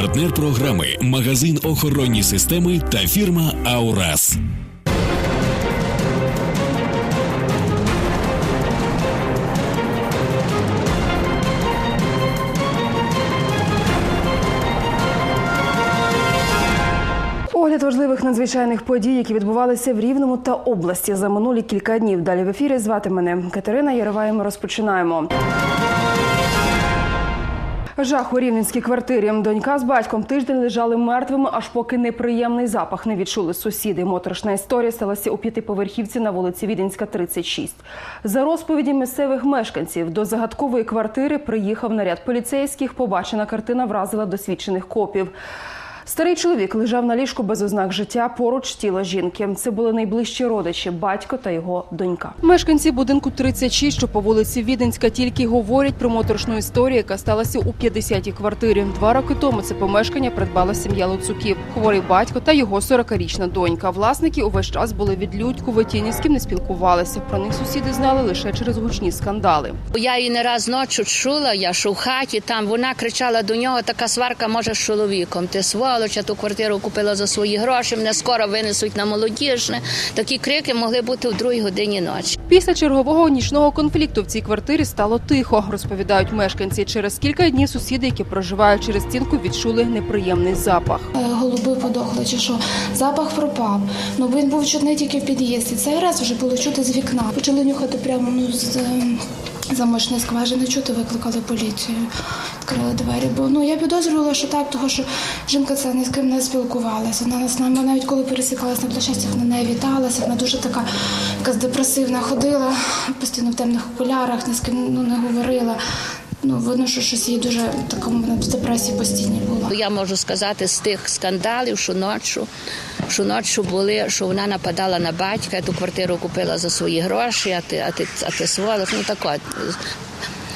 Партнер програми магазин охоронні системи та фірма Аурас. Огляд важливих надзвичайних подій, які відбувалися в Рівному та області за минулі кілька днів. Далі в ефірі звати мене Катерина Ярова. Ми розпочинаємо. Жах у рівненській квартирі. Донька з батьком тиждень лежали мертвими, аж поки неприємний запах не відчули сусіди. Моторошна історія сталася у п'ятиповерхівці на вулиці Віденська, 36. За розповіді місцевих мешканців до загадкової квартири приїхав наряд поліцейських. Побачена картина вразила досвідчених копів. Старий чоловік лежав на ліжку без ознак життя поруч тіла жінки. Це були найближчі родичі, батько та його донька. Мешканці будинку 36, що по вулиці Віденська, тільки говорять про моторошну історію, яка сталася у 50-й квартирі. Два роки тому це помешкання придбала сім'я Луцуків, хворий батько та його 40-річна донька. Власники увесь час були від відлюдькуваті, ні з ким не спілкувалися. Про них сусіди знали лише через гучні скандали. Я її не раз ночі чула, я що в хаті там вона кричала до нього, така сварка може з чоловіком. Ти сволоч, я ту квартиру купила за свої гроші, мене скоро винесуть на молодіжне. Такі крики могли бути в другій годині ночі. Після чергового нічного конфлікту в цій квартирі стало тихо, розповідають мешканці. Через кілька днів сусіди, які проживають через стінку, відчули неприємний запах. Е, голуби подохли, чи що запах пропав. Ну він був чутний тільки в під'їзді. Цей раз вже було чути з вікна. Почали нюхати прямо ну з замочної скважини. Чути викликали поліцію, відкрили двері. Бо ну я підозрювала, що так, того що жінка це ні з ким не спілкувалася. Вона з нами навіть коли пересікалася на площастях, вона не віталася. Вона дуже така якась депресивна ходила, постійно в темних окулярах, ні з ким ну, не говорила. Ну, видно, що щось їй дуже в такому в депресії постійній була. Я можу сказати з тих скандалів, що ночі, що ночі були, що вона нападала на батька, я ту квартиру купила за свої гроші, а ти, а ти, а ти сволоч, ну так от.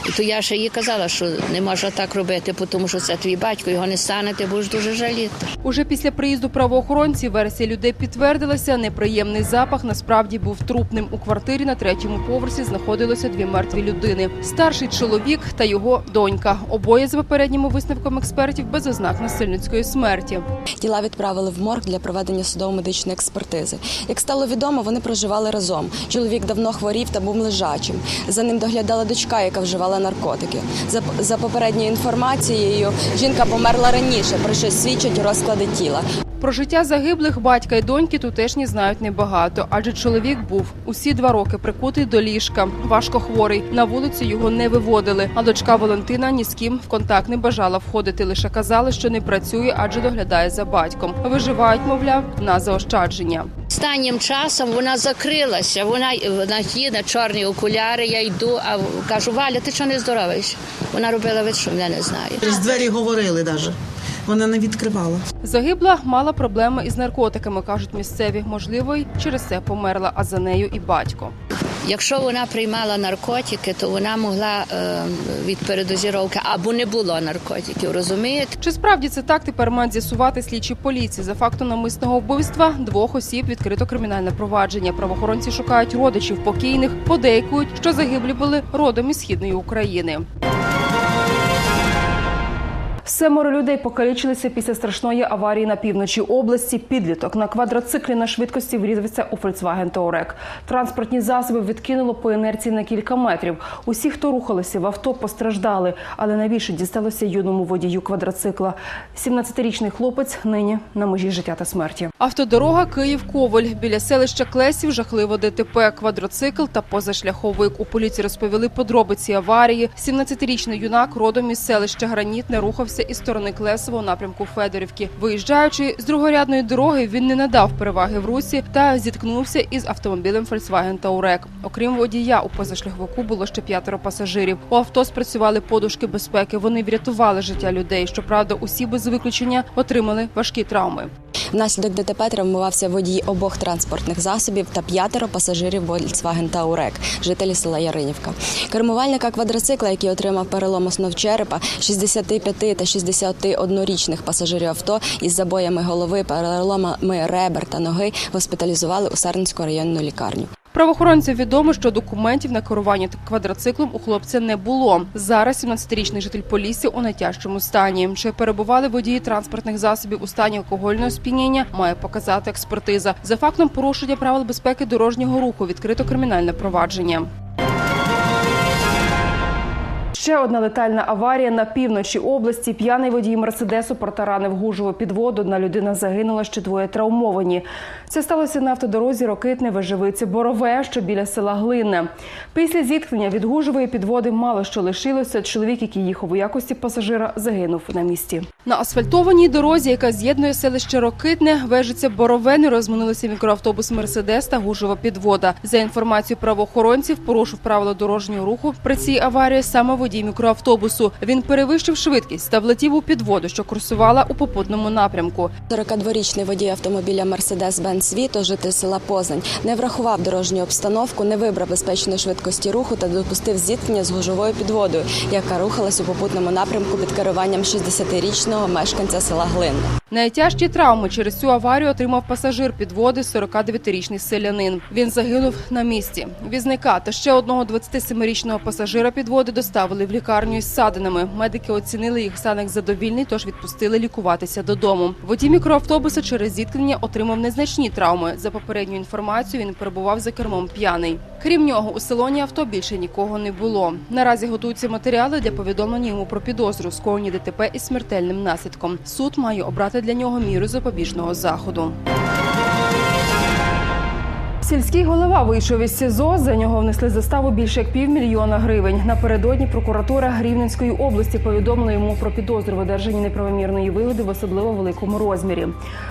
І то я ще їй казала, що не можна так робити, тому що це твій батько, його не стане, ти будеш дуже жаліти. Уже після приїзду правоохоронців версія людей підтвердилася. Неприємний запах насправді був трупним. У квартирі на третьому поверсі знаходилося дві мертві людини: старший чоловік та його донька. Обоє за попередніми висновками експертів без ознак насильницької смерті. Тіла відправили в морг для проведення судово-медичної експертизи. Як стало відомо, вони проживали разом. Чоловік давно хворів та був лежачим. За ним доглядала дочка, яка вживала наркотики. За, за попередньою інформацією, жінка померла раніше, про що свідчать розклади тіла. Про життя загиблих батька і доньки тутешні знають небагато, адже чоловік був усі два роки прикутий до ліжка, важко хворий. На вулицю його не виводили. А дочка Валентина ні з ким в контакт не бажала входити. Лише казали, що не працює, адже доглядає за батьком. Виживають, мовляв, на заощадження. Останнім часом вона закрилася, вона, вона їде чорні окуляри, я йду, а кажу, Валя, ти чого не здороваєш? Вона робила вид, що мене не знає. Через двері говорили навіть. Вона не відкривала. Загибла мала проблеми із наркотиками, кажуть місцеві. Можливо, й через це померла, а за нею і батько. Якщо вона приймала наркотики, то вона могла е, від передозіровки або не було наркотиків, розумієте? Чи справді це так тепер мають з'ясувати слідчі поліції? За фактом намисного вбивства двох осіб відкрито кримінальне провадження. Правоохоронці шукають родичів покійних, подейкують, що загиблі були родом із східної України. Семеро людей покалічилися після страшної аварії на півночі області. Підліток на квадроциклі на швидкості врізався у Volkswagen Touareg. Транспортні засоби відкинуло по інерції на кілька метрів. Усі, хто рухалися в авто, постраждали, але найбільше дісталося юному водію квадроцикла. 17-річний хлопець нині на межі життя та смерті. Автодорога Київ-Коваль біля селища Клесів жахливо ДТП, квадроцикл та позашляховик. У поліції розповіли подробиці аварії. 17-річний юнак родом із селища Гранітне рухався із сторони Клесового напрямку Федорівки. Виїжджаючи з другорядної дороги, він не надав переваги в русі та зіткнувся із автомобілем Volkswagen Touareg. Окрім водія, у позашляховику було ще п'ятеро пасажирів. У авто спрацювали подушки безпеки. Вони врятували життя людей. Щоправда, усі без виключення отримали важкі травми. Внаслідок ДТП травмувався водій обох транспортних засобів та п'ятеро пасажирів Volkswagen УРЕК, жителі села Яринівка. Кермувальника квадроцикла, який отримав перелом основ черепа, 65 та 61-річних пасажирів авто із забоями голови, переломами ребер та ноги госпіталізували у Сарненську районну лікарню. Правоохоронцям відомо, що документів на керування квадроциклом у хлопця не було. Зараз 17-річний житель Полісся у найтяжчому стані. Чи перебували водії транспортних засобів у стані алкогольного сп'яніння, має показати експертиза. За фактом порушення правил безпеки дорожнього руху відкрито кримінальне провадження. Ще одна летальна аварія на півночі області. П'яний водій мерседесу протаранив гужову підводу. Одна людина загинула, ще двоє травмовані. Це сталося на автодорозі Рокитне Вежевиці Борове, що біля села Глинне. Після зіткнення від гужової підводи мало що лишилося. Чоловік, який їхав у якості пасажира, загинув на місці. На асфальтованій дорозі, яка з'єднує селище Рокитне, вежиться Борове, не розминулися мікроавтобус Мерседес та гужова підвода. За інформацією правоохоронців, порушив правила дорожнього руху. При цій аварії саме водій мікроавтобусу. Він перевищив швидкість та влетів у підводу, що курсувала у попутному напрямку. 42-річний водій автомобіля Мерседес-Бенц Віто, житель села Позань, не врахував дорожню обстановку, не вибрав безпечної швидкості руху та допустив зіткнення з гужовою підводою, яка рухалась у попутному напрямку під керуванням 60-річного мешканця села Глинне. Найтяжчі травми через цю аварію отримав пасажир підводи 49-річний селянин. Він загинув на місці. Візника та ще одного 27-річного пасажира підводи доставили в лікарню із садинами. Медики оцінили їх стан як задовільний, тож відпустили лікуватися додому. Водій мікроавтобуса через зіткнення отримав незначні травми. За попередньою інформацією, він перебував за кермом п'яний. Крім нього, у салоні авто більше нікого не було. Наразі готуються матеріали для повідомлення йому про підозру скоєні ДТП із смертельним наслідком. Суд має обрати для нього міру запобіжного заходу. Сільський голова вийшов із СІЗО. За нього внесли заставу більше як півмільйона гривень. Напередодні прокуратура Рівненської області повідомила йому про підозру в одержанні неправомірної вигоди в особливо великому розмірі.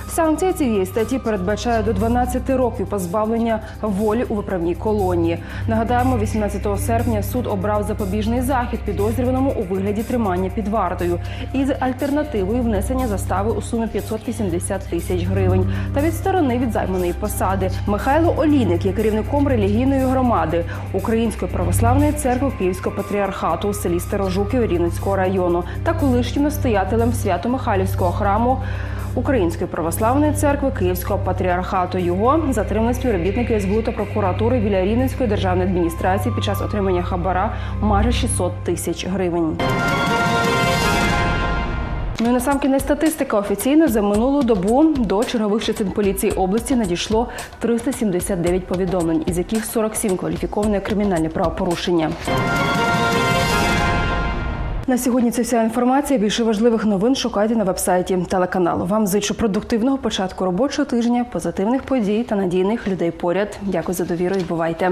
Санкція цієї статті передбачає до 12 років позбавлення волі у виправній колонії. Нагадаємо, 18 серпня суд обрав запобіжний захід підозрюваному у вигляді тримання під вартою із альтернативою внесення застави у сумі 580 тисяч гривень та відсторони від займаної посади. Михайло Олійник є керівником релігійної громади Української православної церкви Київського патріархату у селі Старожуків Рівненського району та колишнім настоятелем Свято-Михайлівського храму. Української православної церкви Київського патріархату його затримали співробітники СБУ та прокуратури біля Рівненської державної адміністрації під час отримання хабара майже 600 тисяч гривень. Ну і насамкінець статистика офіційно за минулу добу до чергових частин поліції області надійшло 379 повідомлень, із яких 47 кваліфіковане кримінальне правопорушення. На сьогодні це вся інформація. Більше важливих новин шукайте на вебсайті телеканалу. Вам зичу продуктивного початку робочого тижня, позитивних подій та надійних людей поряд. Дякую за довіру і бувайте.